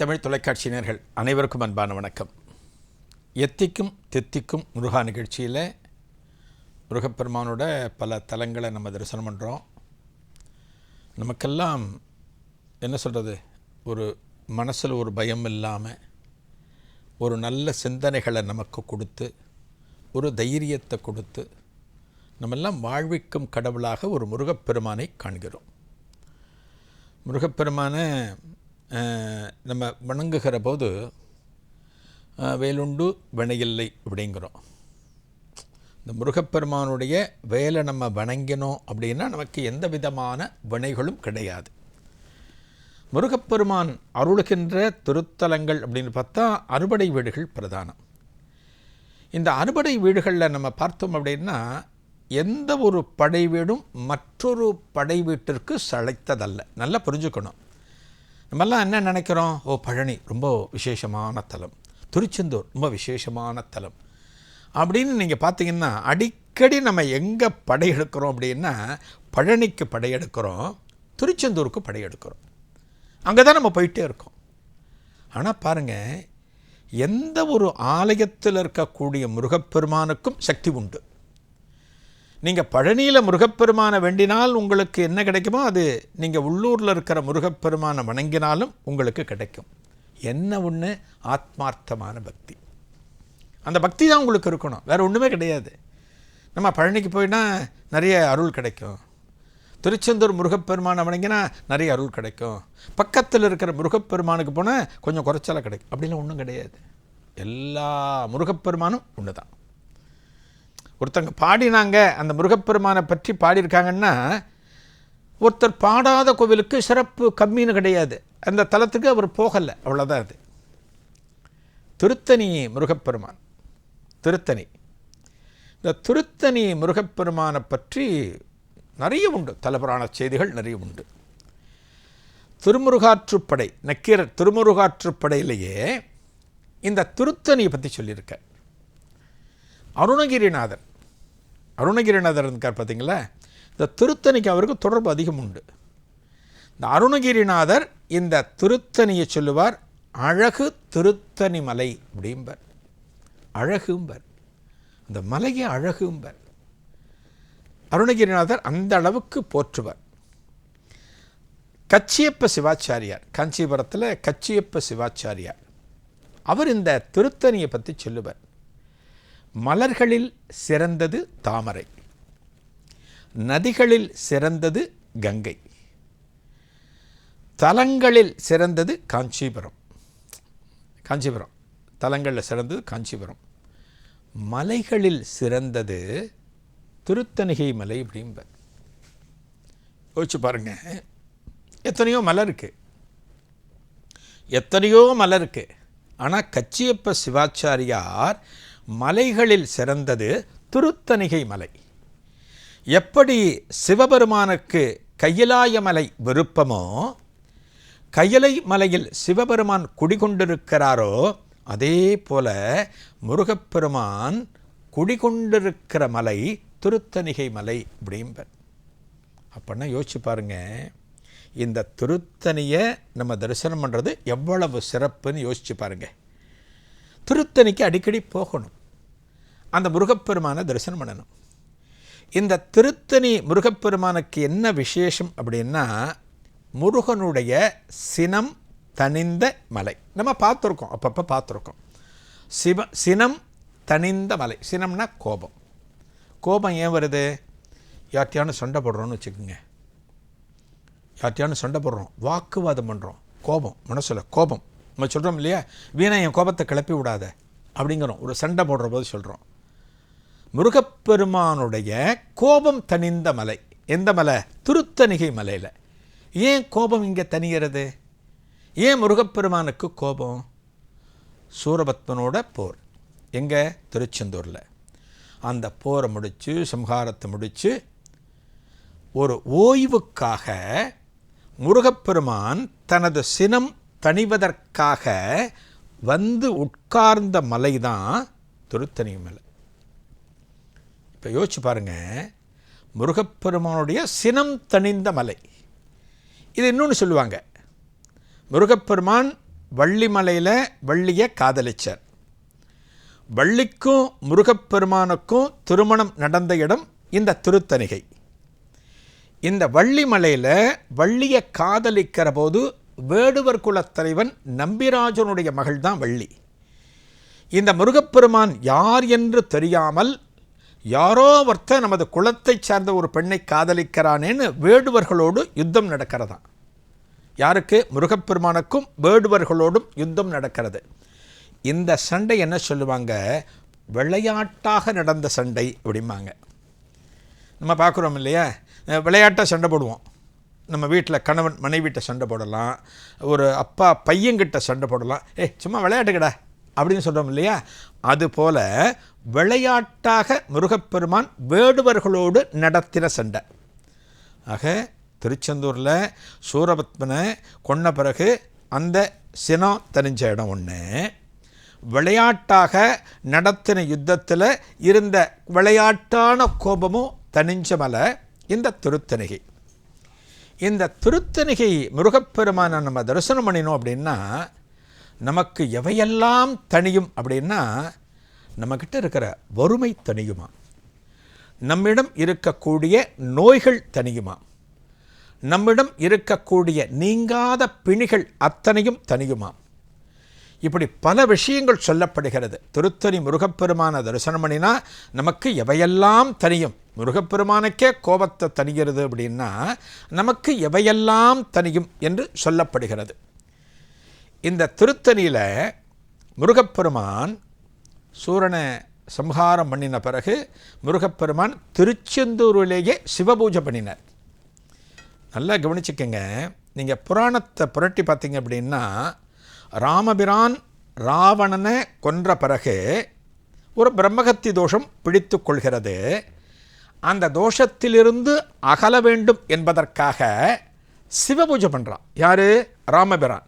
தமிழ் தொலைக்காட்சியினர்கள் அனைவருக்கும் அன்பான வணக்கம். எத்திக்கும் தித்திக்கும் முருகா நிகழ்ச்சியில் முருகப்பெருமானோட பல தலங்களை நம்ம தரிசனம் பண்ணுறோம் நமக்கெல்லாம் என்ன சொல்கிறது ஒரு மனசில் ஒரு பயம் இல்லாமல் ஒரு நல்ல சிந்தனைகளை நமக்கு கொடுத்து ஒரு தைரியத்தை கொடுத்து நம்மெல்லாம் வாழ்விக்கும் கடவுளாக ஒரு முருகப்பெருமானை காண்கிறோம். முருகப்பெருமானை நம்ம வணங்குகிற போது வேலுண்டு வினையில்லை அப்படிங்கிறோம். இந்த முருகப்பெருமானுடைய வேலை நம்ம வணங்கினோம் அப்படின்னா நமக்கு எந்த விதமான வினைகளும் கிடையாது. முருகப்பெருமான் அருளுகின்ற திருத்தலங்கள் அப்படின்னு பார்த்தா அறுபடை வீடுகள் பிரதானம். இந்த அறுபடை வீடுகளில் நம்ம பார்த்தோம் அப்படின்னா எந்த ஒரு படை வீடும் மற்றொரு படை வீட்டிற்கு சளைத்ததல்ல. நல்லா புரிஞ்சுக்கணும். நம்மெல்லாம் என்ன நினைக்கிறோம்? ஓ பழனி ரொம்ப விசேஷமான தலம். திருச்செந்தூர் ரொம்ப விசேஷமான தலம். அப்படின்னு நீங்கள் பார்த்தீங்கன்னா அடிக்கடி நம்ம எங்கே படையெடுக்கிறோம் அப்படின்னா பழனிக்கு படையெடுக்கிறோம் திருச்செந்தூருக்கு படையெடுக்கிறோம் அங்கே தான் நம்ம போயிட்டே இருக்கோம். ஆனால் பாருங்கள் எந்த ஒரு ஆலயத்தில் இருக்கக்கூடிய முருகப்பெருமானுக்கும் சக்தி உண்டு. நீங்கள் பழனியில் முருகப்பெருமானை வேண்டினால் உங்களுக்கு என்ன கிடைக்குமோ அது நீங்கள் உள்ளூரில் இருக்கிற முருகப்பெருமானை வணங்கினாலும் உங்களுக்கு கிடைக்கும். என்ன ஒன்று ஆத்மார்த்தமான பக்தி. அந்த பக்தி தான் உங்களுக்கு இருக்கணும். வேறு ஒன்றுமே கிடையாது. நம்ம பழனிக்கு போயினா நிறைய அருள் கிடைக்கும். திருச்செந்தூர் முருகப்பெருமானை வணங்கினா நிறைய அருள் கிடைக்கும். பக்கத்தில் இருக்கிற முருகப்பெருமானுக்கு போனால் கொஞ்சம் குறைச்சலாக கிடைக்கும். அப்படிலாம் ஒன்றும் கிடையாது. எல்லா முருகப்பெருமானும் ஒன்று தான் ஒருத்தங்க பாடினாங்க அந்த முருகப்பெருமானை பற்றி பாடியிருக்காங்கன்னா ஒருத்தர் பாடாத கோவிலுக்கு சிறப்பு கம்மின்னு கிடையாது. அந்த தலத்துக்கு அவர் போகலை அவ்வளோதான் அது. திருத்தணி முருகப்பெருமான் திருத்தணி. இந்த திருத்தணி முருகப்பெருமானை பற்றி நிறைய உண்டு தலபுராண செய்திகள் நிறைய உண்டு. திருமுருகாற்றுப்படை நக்கீரர் திருமுருகாற்றுப்படையிலேயே இந்த திருத்தணியை பற்றி சொல்லியிருக்கேன் அருணகிரிநாதர். அருணகிரிநாதர் இருக்கார் பார்த்தீங்களா? இந்த திருத்தணிக்கு அவருக்கு தொடர்பு அதிகம் உண்டு. இந்த அருணகிரிநாதர் இந்த திருத்தணியை சொல்லுவார் அழகு திருத்தணி மலை அப்படிம்பர். அழகும்பர். அந்த மலையை அழகும்பர். அருணகிரிநாதர் அந்த அளவுக்கு போற்றுவர். கச்சியப்ப சிவாச்சாரியார் காஞ்சிபுரத்தில் கச்சியப்ப சிவாச்சாரியார். அவர் இந்த திருத்தணியை பற்றி சொல்லுவார். மலர்களில் சிறந்தது தாமரை. நதிகளில் சிறந்தது கங்கை. தலங்களில் சிறந்தது காஞ்சிபுரம். காஞ்சிபுரம். தலங்களில் சிறந்தது காஞ்சிபுரம். மலைகளில் சிறந்தது திருத்தணிகை மலை அப்படிம்ப யோசிச்சு பாருங்க. எத்தனையோ மலை இருக்கு. எத்தனையோ மலை இருக்கு. ஆனால் கச்சியப்ப சிவாச்சாரியார் மலைகளில் சிறந்தது திருத்தணிகை மலை. எப்படி சிவபெருமானுக்கு கையிலாய மலை விருப்பமோ கையலை மலையில் சிவபெருமான் குடிகொண்டிருக்கிறாரோ அதே போல முருகப்பெருமான் குடிகொண்டிருக்கிற மலை திருத்தணிகை மலை அப்படிம்பர். அப்படின்னா யோசிச்சு பாருங்க இந்த திருத்தணியை நம்ம தரிசனம் பண்ணுறது எவ்வளவு சிறப்புன்னு யோசிச்சு பாருங்கள் திருத்தணிக்கு அடிக்கடி போகணும். அந்த முருகப்பெருமானை தரிசனம் பண்ணணும். இந்த திருத்தணி முருகப்பெருமானுக்கு என்ன விசேஷம் அப்படின்னா முருகனுடைய சினம் தனிந்த மலை. நம்ம பார்த்துருக்கோம் அப்பப்போ பார்த்துருக்கோம். சிவ சினம் தனிந்த மலை. சினம்னா கோபம். கோபம் ஏன் வருது? யார்ட்டையான சண்டை போடுறோன்னு வச்சுக்கோங்க. யார்ட்டையான சண்டை போடுறோம் வாக்குவாதம் பண்ணுறோம் கோபம் மனசில் கோபம். நம்ம சொல்கிறோம் இல்லையா? வீணா என் கோபத்தை கிளப்பி விடாத. அப்படிங்கிறோம். ஒரு சண்டை போடுற போது சொல்கிறோம் முருகப்பெருமானுடைய கோபம் தனிந்த மலை. எந்த மலை? திருத்தணிகை மலையில். ஏன் கோபம் இங்கே தனிகிறது ஏன் முருகப்பெருமானுக்கு கோபம்? சூரபத்மனோட போர். எங்கே? திருச்செந்தூரில். அந்த போரை முடித்து சம்ஹாரத்தை முடித்து ஒரு ஓய்வுக்காக முருகப்பெருமான் தனது சினம் தணிவதற்காக வந்து உட்கார்ந்த மலை தான் திருத்தணி மலை இப்போ யோசிச்சு பாருங்கள் முருகப்பெருமானுடைய சினம் தணிந்த மலை. இது இன்னொன்று சொல்லுவாங்க. முருகப்பெருமான் வள்ளிமலையில் வள்ளியை காதலிச்சார். வள்ளிக்கும் முருகப்பெருமானுக்கும் திருமணம் நடந்த இடம் இந்த திருத்தணிகை. இந்த வள்ளிமலையில் வள்ளியை காதலிக்கிற போது வேடுவர் குலத்தலைவன் நம்பிராஜனுடைய மகள் தான் வள்ளி. இந்த முருகப்பெருமான் யார் என்று தெரியாமல் யாரோ ஒருத்தன் நமது குலத்தைச் சார்ந்த ஒரு பெண்ணை காதலிக்கிறானேன்னு வேடுவர்களோடு யுத்தம் நடக்கிறதாம். யாருக்கு? முருகப்பெருமானுக்கும் வேடுவர்களோடும் யுத்தம் நடக்கிறது. இந்த சண்டை என்ன சொல்லுவாங்க? விளையாட்டாக நடந்த சண்டை அப்படிம்பாங்க. நம்ம பார்க்குறோம் இல்லையா? விளையாட்டாக சண்டை போடுவோம். நம்ம வீட்டில் கணவன் மனைவிட்ட சண்டை போடலாம் ஒரு அப்பா பையன்கிட்ட சண்டை போடலாம். ஏ சும்மா விளையாட்டுக்கடா அப்படின்னு சொல்கிறோம் இல்லையா? அதுபோல் விளையாட்டாக முருகப்பெருமான் வேடுவர்களோடு நடத்தின சண்டை. ஆக திருச்செந்தூரில் சூரபத்மனை கொன்ன பிறகு அந்த சினம் தெரிஞ்ச இடம் ஒன்று விளையாட்டாக நடத்தின யுத்தத்தில் இருந்த விளையாட்டான கோபமும் தனிஞ்ச மலை இந்த திருத்தணிகை. இந்த திருத்தணிகை முருகப்பெருமானை நம்ம தரிசனம் பண்ணினோம் அப்படின்னா நமக்கு எவையெல்லாம் தனியும் அப்படின்னா நம்மக்கிட்ட இருக்கிற வறுமை தனியுமா நம்மிடம் இருக்கக்கூடிய நோய்கள் தனியுமா நம்மிடம் இருக்கக்கூடிய நீங்காத பிணிகள் அத்தனையும் தனியுமா இப்படி பல விஷயங்கள் சொல்லப்படுகிறது. திருத்தணி முருகப்பெருமான தரிசனம் பண்ணினா நமக்கு எவையெல்லாம் தனியும்? முருகப்பெருமானுக்கே கோபத்தை தனிகிறது அப்படின்னா நமக்கு எவையெல்லாம் தனியும் என்று சொல்லப்படுகிறது. இந்த திருத்தணியில் முருகப்பெருமான் சூரனை சம்ஹாரம் பண்ணின பிறகு முருகப்பெருமான் திருச்செந்தூரிலேயே சிவபூஜை பண்ணினார். நல்லா கவனிச்சுக்கோங்க. நீங்கள் புராணத்தை புரட்டி பார்த்தீங்க அப்படின்னா ராமபிரான் ராவணனை கொன்ற பிறகு ஒரு பிரம்மகத்தி தோஷம் பிடித்து கொள்கிறது. அந்த தோஷத்திலிருந்து அகல வேண்டும் என்பதற்காக சிவபூஜை பண்ணுறான் யார்? ராமபிரான்.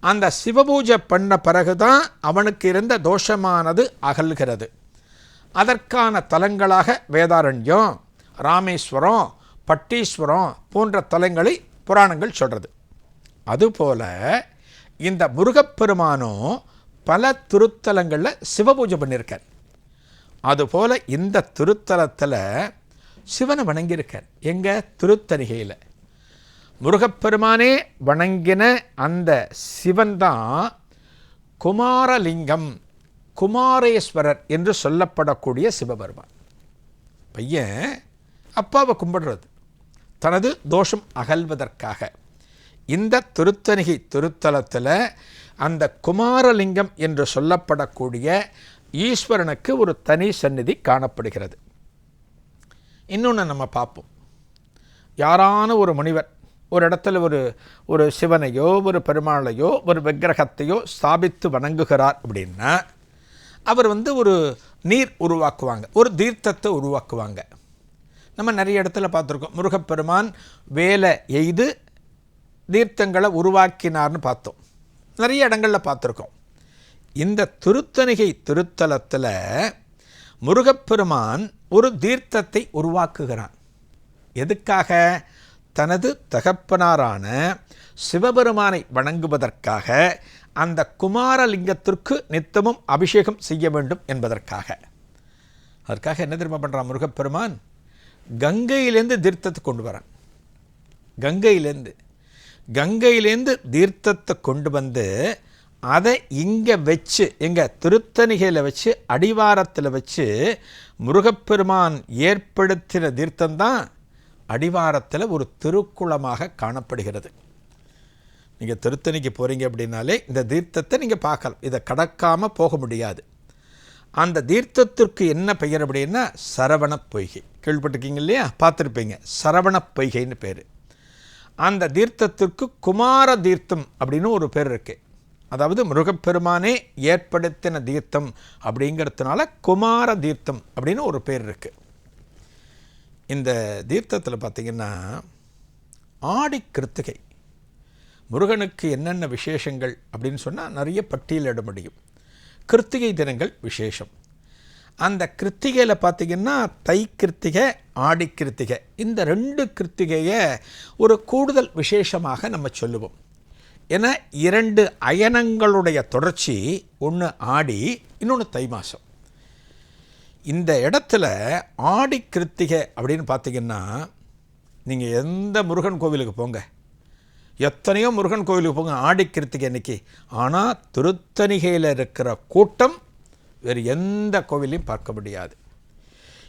அந்த சிவபூஜை பண்ண பிறகு தான் அவனுக்கு இருந்த தோஷமானது அகல்கிறது. அதற்கான தலங்களாக வேதாரண்யம் ராமேஸ்வரம் பட்டீஸ்வரம் போன்ற தலங்களை புராணங்கள் சொல்கிறது அதுபோல் இந்த முருகப்பெருமானும் பல திருத்தலங்களில் சிவபூஜை பண்ணியிருக்கார் அதுபோல் இந்த திருத்தலத்தில் சிவனை வணங்கியிருக்கார். எங்கள் திருத்தணிகையில். முருகப்பெருமானே வணங்கின அந்த சிவன் தான் குமாரலிங்கம் குமாரேஸ்வரர் என்று சொல்லப்படக்கூடிய சிவபெருமான். பையன் அப்பாவை கும்பிடுறது. தனது தோஷம் அகல்வதற்காக. இந்த திருத்தணிகை திருத்தலத்தில் அந்த குமாரலிங்கம் என்று சொல்லப்படக்கூடிய ஈஸ்வரனுக்கு ஒரு தனி சந்நிதி காணப்படுகிறது. இன்னொன்று நம்ம பார்ப்போம். யாரான ஒரு முனிவர் ஒரு இடத்துல ஒரு ஒரு சிவனையோ ஒரு பெருமாளையோ ஒரு விக்கிரகத்தையோ ஸ்தாபித்து வணங்குகிறார் அப்படின்னா அவர் வந்து ஒரு நீர் உருவாக்குவாங்க ஒரு தீர்த்தத்தை உருவாக்குவாங்க. நம்ம நிறைய இடத்துல பார்த்துருக்கோம். முருகப்பெருமான் வேலை எய்து தீர்த்தங்களை உருவாக்கினார்னு பார்த்தோம். நிறைய இடங்களில் பார்த்துருக்கோம். இந்த திருத்தணிகை திருத்தலத்தில் முருகப்பெருமான் ஒரு தீர்த்தத்தை உருவாக்குகிறான். எதுக்காக? தனது தகப்பனாரான சிவபெருமானை வணங்குவதற்காக அந்த குமாரலிங்கத்திற்கு நித்தமும் அபிஷேகம் செய்ய வேண்டும் என்பதற்காக. அதற்காக என்ன திரும்ப பண்ணுறான் முருகப்பெருமான்? கங்கையிலேருந்து தீர்த்தத்தை கொண்டு வரான். கங்கையிலேருந்து கங்கையிலேருந்து தீர்த்தத்தை கொண்டு வந்து அதை இங்கே வச்சு எங்கள் திருத்தணிகையில் வச்சு அடிவாரத்தில் வச்சு முருகப்பெருமான் ஏற்படுத்தின தீர்த்தம்தான் அடிவாரத்தில் ஒரு திருக்குளமாக காணப்படுகிறது. நீங்கள் திருத்தணிக்கு போகிறீங்க அப்படின்னாலே இந்த தீர்த்தத்தை நீங்கள் பார்க்கலாம். இதை கடக்காமல் போக முடியாது. அந்த தீர்த்தத்திற்கு என்ன பெயர் அப்படின்னா சரவண பொய்கை. கேள்விப்பட்டிருக்கீங்க இல்லையா? பார்த்துருப்பீங்க. சரவண பொய்கைன்னு பேர். அந்த தீர்த்தத்திற்கு குமார தீர்த்தம் அப்படின்னு ஒரு பேர் இருக்குது அதாவது முருகப்பெருமானே ஏற்படுத்தின தீர்த்தம் அப்படிங்கிறதுனால குமார தீர்த்தம் அப்படின்னு ஒரு பேர் இருக்குது இந்த தீர்த்தத்தில் பார்த்திங்கன்னா ஆடி கிருத்திகை முருகனுக்கு என்னென்ன விசேஷங்கள் அப்படின்னு சொன்னால் நிறைய பட்டியலிட முடியும். கிருத்திகை தினங்கள் விசேஷம். அந்த கிருத்திகையில் பார்த்திங்கன்னா தை கிருத்திகை ஆடி கிருத்திகை. இந்த ரெண்டு கிருத்திகையை ஒரு கூடுதல் விசேஷமாக நம்ம சொல்லுவோம். என இரண்டு அயனங்களுடைய தொடர்ச்சி ஒன்று ஆடி இன்னொன்று தை மாதம் இந்த இடத்துல ஆடி கிருத்திகை அப்படின்னு பார்த்தீங்கன்னா நீங்கள் எந்த முருகன் கோவிலுக்கு போங்க. எத்தனையோ முருகன் கோவிலுக்கு போங்க ஆடி கிருத்திகை அன்னைக்கு. ஆனால் திருத்தணிகையில் இருக்கிற கூட்டம் வேறு எந்த கோவிலையும் பார்க்க முடியாது.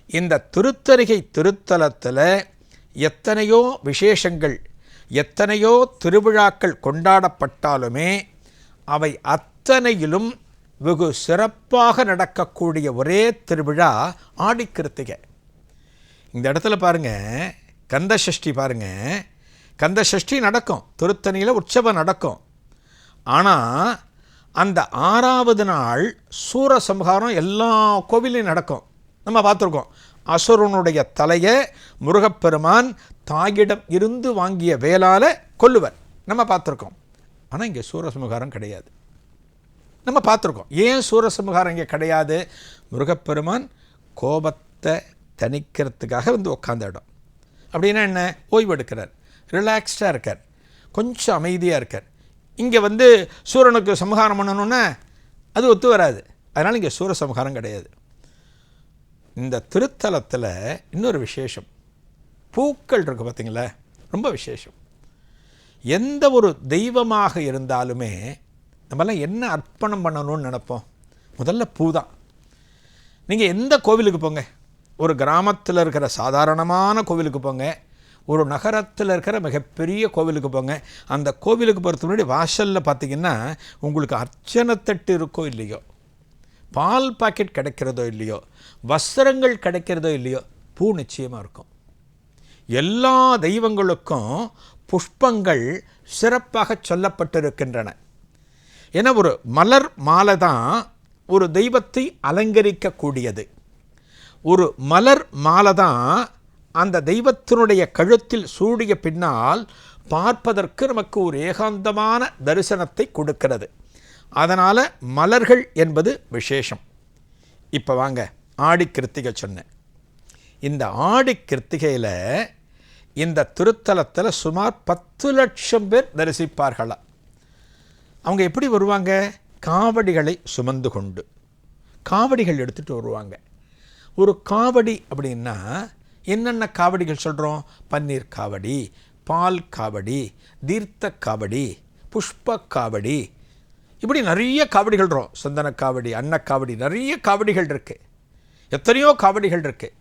இந்த திருத்தருகை திருத்தலத்தில் எத்தனையோ விசேஷங்கள் எத்தனையோ திருவிழாக்கள் கொண்டாடப்பட்டாலுமே அவை அத்தனையிலும் வெகு சிறப்பாக நடக்கக்கூடிய ஒரே திருவிழா ஆடிக்கிருத்திகை. இந்த இடத்துல பாருங்க கந்த சஷ்டி பாருங்க. கந்த சஷ்டி நடக்கும் திருத்தணியில் உற்சவம் நடக்கும். ஆனால் அந்த ஆறாவது நாள் சூரசம்ஹாரம் எல்லா கோவிலையும் நடக்கும். நம்ம பார்த்துருக்கோம். அசுரனுடைய தலையை முருகப்பெருமான் தாயிடம் இருந்து வாங்கிய வேலால் கொல்லுவர். நம்ம பார்த்துருக்கோம். ஆனால் இங்கே சூரசம்ஹாரம் கிடையாது. நம்ம பார்த்துருக்கோம். ஏன் சூரசம்ஹாரம் இங்கே கிடையாது? முருகப்பெருமான் கோபத்தை தணிக்கிறதுக்காக வந்து உட்காந்த இடம். அப்படின்னா என்ன? ஓய்வு எடுக்கிறார் ரிலாக்ஸ்டாக இருக்கார். கொஞ்சம் அமைதியாக இருக்கார். இங்கே வந்து சூரனுக்கு சமகாரம் பண்ணணுன்னா அது ஒத்து வராது. அதனால் இங்கே சூர சமகாரம் கிடையாது. இந்த திருத்தலத்தில் இன்னொரு விசேஷம். பூக்கள் இருக்குது பார்த்தீங்களா ரொம்ப விசேஷம். எந்த ஒரு தெய்வமாக இருந்தாலுமே நம்மலாம் என்ன அர்ப்பணம் பண்ணணும்னு நினப்போம்? முதல்ல பூ தான் நீங்கள் எந்த கோவிலுக்கு போங்க? ஒரு கிராமத்தில் இருக்கிற சாதாரணமான கோவிலுக்கு போங்க. ஒரு நகரத்தில் இருக்கிற மிகப்பெரிய கோவிலுக்கு போங்க. அந்த கோவிலுக்கு போகிறதுக்கு முன்னாடி வாசலில் பார்த்தீங்கன்னா உங்களுக்கு அர்ச்சனை தட்டு இருக்கோ இல்லையோ பால் பாக்கெட் கிடைக்கிறதோ இல்லையோ வஸ்திரங்கள் கிடைக்கிறதோ இல்லையோ பூ நிச்சயமாக இருக்கும். எல்லா தெய்வங்களுக்கும் புஷ்பங்கள் சிறப்பாக சொல்லப்பட்டிருக்கின்றன. ஏன்னா ஒரு மலர் மாலை தான் ஒரு தெய்வத்தை அலங்கரிக்கக்கூடியது. ஒரு மலர் மாலை தான் அந்த தெய்வத்தினுடைய கழுத்தில் சூடிய பின்னால் பார்ப்பதற்கு நமக்கு ஒரு ஏகாந்தமான தரிசனத்தை கொடுக்கிறது. அதனால் மலர்கள் என்பது விசேஷம். இப்போ வாங்க ஆடி கிருத்திகை சொன்னேன். இந்த ஆடி கிருத்திகையில் இந்த திருத்தலத்தில் சுமார் பத்து லட்சம் பேர் தரிசிப்பார்களா? அவங்க எப்படி வருவாங்க? காவடிகளை சுமந்து கொண்டு. காவடிகள் எடுத்துகிட்டு வருவாங்க. ஒரு காவடி அப்படின்னா என்னென்ன காவடிகள் சொல்கிறோம் பன்னீர் காவடி பால் காவடி தீர்த்த காவடி புஷ்ப காவடி. இப்படி நிறைய காவடிகள் இருக்கும் சந்தன காவடி அன்னக்காவடி நிறைய காவடிகள் இருக்குது எத்தனையோ காவடிகள் இருக்குது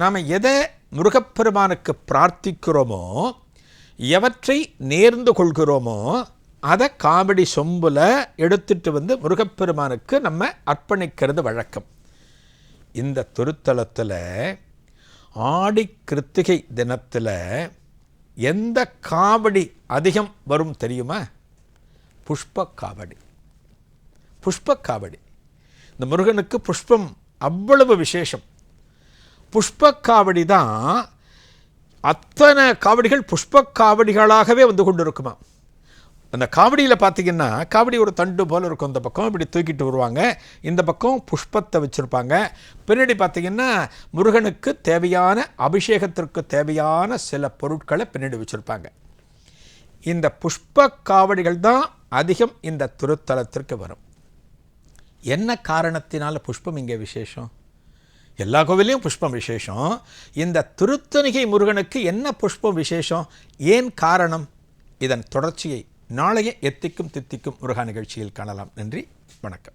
நாம் எதை முருகப்பெருமானுக்கு பிரார்த்திக்கிறோமோ எவற்றை நேர்ந்து கொள்கிறோமோ அதை காவடி சொம்பில் எடுத்துட்டு வந்து முருகப்பெருமானுக்கு நம்ம அர்ப்பணிக்கிறது வழக்கம். இந்த திருத்தலத்தில் ஆடி கிருத்திகை தினத்தில் எந்த காவடி அதிகம் வரும் தெரியுமா? புஷ்ப காவடி புஷ்ப காவடி இந்த முருகனுக்கு புஷ்பம் அவ்வளவு விசேஷம். புஷ்ப காவடி தான் அத்தனை காவடிகள் புஷ்ப காவடிகளாகவே வந்து கொண்டிருக்குமா அந்த காவடியில் பார்த்தீங்கன்னா காவடி ஒரு தண்டு போல் இருக்கும் இந்த பக்கம். இப்படி தூக்கிட்டு வருவாங்க. இந்த பக்கம் புஷ்பத்தை வச்சுருப்பாங்க. பின்னாடி பார்த்தீங்கன்னா முருகனுக்கு தேவையான அபிஷேகத்திற்கு தேவையான சில பொருட்களை பின்னாடி வச்சுருப்பாங்க. இந்த புஷ்ப காவடிகள் தான் அதிகம் இந்த திருத்தலத்திற்கு வரும். என்ன காரணத்தினால் புஷ்பம் இங்கே விசேஷம்? எல்லா கோவிலையும் புஷ்பம் விசேஷம். இந்த திருத்தணிகை முருகனுக்கு என்ன புஷ்பம் விசேஷம்? ஏன் காரணம்? இதன் தொடர்ச்சியை நாளைய எத்திக்கும் தித்திக்கும் முருகா நிகழ்ச்சியில் காணலாம். நன்றி. வணக்கம்.